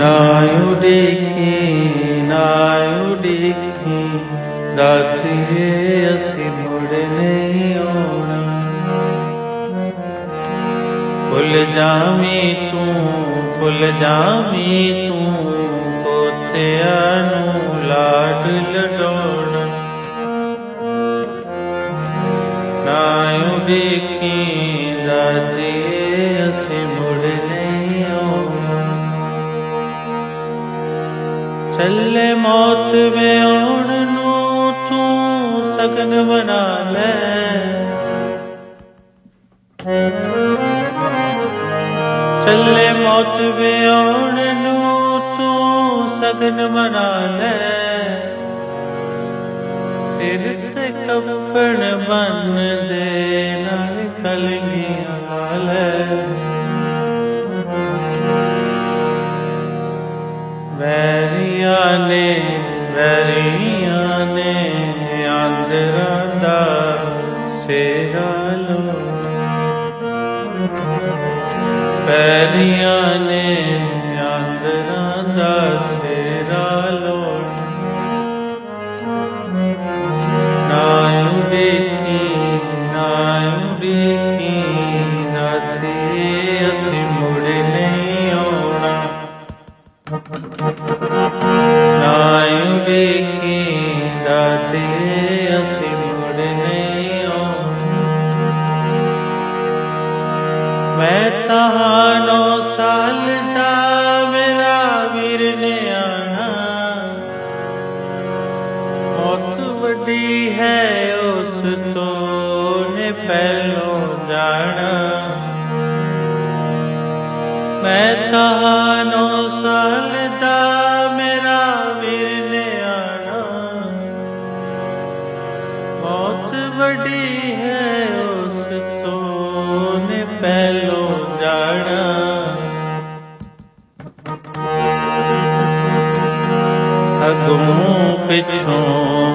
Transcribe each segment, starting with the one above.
ਨਾ ਉਡੀਕੀ ਨਾ ਉਡੀਕੀ ਦਾਤੀਏ ਅਸੀਂ ਮੁੜ ਨਹੀਂ ਆਉਣਾ ਭੁੱਲ ਜਾਵੀਂ ਤੂੰ ਭੁੱਲ ਜਾਵੀਂ ਤੂੰ ਪੋਤਿਆਂ ਚੱਲੇ ਮੌਤ ਵੇ ਆਉਣ ਨੂੰ ਤੂੰ ਸਗਨ ਬਣਾ ਲੈ। ਛੱਲੇ ਮੌਤ ਵੇ ਆਉਣ ਨੂੰ ਤੂੰ ਸਗਨ ਬਣਾ ਲੈ। ਸਿਰ ਤੇ ਕਫਨ ਬੰਨ ਦੇ ਨਾਲ ਕਲਗੀਆਂ ਲੈ। ਵੈਰੀਆਂ ਨੇ ਵੈਰੀਆਂ ਆਂਦਰਾਂ ਦਾ ਸੇਰਾ ਲੋ ਵੈਰੀਆਂ ਉਡੀਕੀ ਦਾਤੇ ਅਸੀਂ ਮੁੜ ਨਹੀਂ ਮੈਂ ਤਹਾਨੋ ਸਾਲ ਦਾ ਮੇਰਾ ਵੀਰ ਨੇ ਆਣਾ। ਮੌਤ ਵੱਡੀ ਹੈ, ਉਸ ਤੋਂ ਨੇ ਪਹਿਲੋਂ ਜਾਣਾ। ਮੈਂ ਤਹਾਨੋ ਸਾਲ ਵੱਡੀ ਹੈ ਉਸ ਤੋਂ ਨੇ ਪਹਿਲੋਂ ਜਾਣਾ ਅਗੋਂ ਪਿਛੋਂ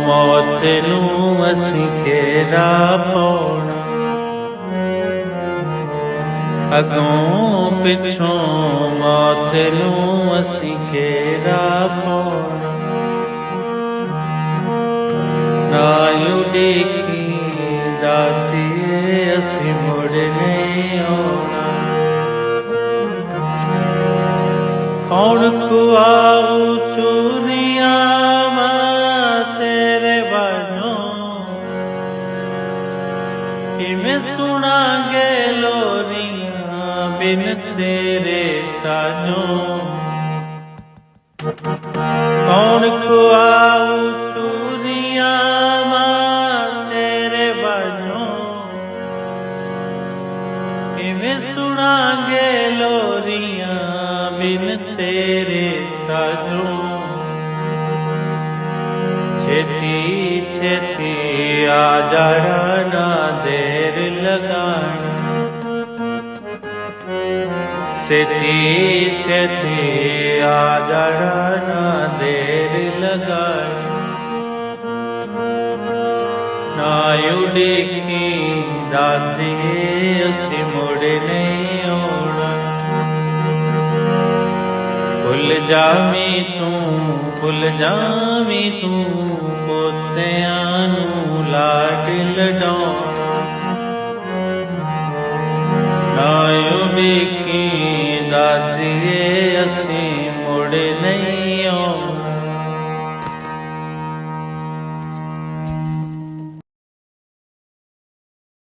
ਮੌਤ ਨੂੰ ਅਸੀਂ ਘੇਰਾ ਪਾਉਣਾ। ਅਗੋਂ ਪਿਛੋਂ ਮੌਤ ਨੂੰ ਅਸੀਂ ਘੇਰਾ ਪਾਉਣਾ। ਨਾ ਉਡੀਕੀ ਅਸੀਂ ਮੁੜ ਨਹੀਂ ਆਉਣਾ। ਕੌਣ ਖੁਆਉ ਚੂਰੀਆਂ ਮਾਂ ਤੇਰੇ ਬਾਝੋਂ ਕਿਵੇਂ ਸੁਣਾਂਗੇ ਲੋਰੀਆਂ ਬਿਨ ਤੇਰੇ ਸਾਜੋਂ? ਕੌਣ ਖੁਆਉ ਸੁਣਾਂਗੇ ਲੋਰੀਆਂ ਬਿਨ ਤੇਰੇ ਸਾਜੋਂ। ਛੇਤੀ ਛੇਤੀ ਆ ਜਾਣਾ ਨਾ ਦੇਰ ਲਗਾਣੀ। ਛੇਤੀ ਛੇਤੀ ਆ ਜਾਣਾ ਨਾ ਦੇਰ ਲਗਾਣੀ। ਨਾ ਉਡੀਕੀ ਦਾਦੀ ਅਸੀਂ ਮੁੜ ਨਹੀਂ ਆਉਣਾ। ਭੁੱਲ ਜਾਵੀਂ ਤੂੰ, ਭੁੱਲ ਜਾਵੀਂ ਤੂੰ, ਪੋਤਿਆਂ ਨੂੰ ਲਾਡ ਲਡਾਉਣਾ। ਨਾ ਉਡੀਕੀ ਦਾਦੀਏ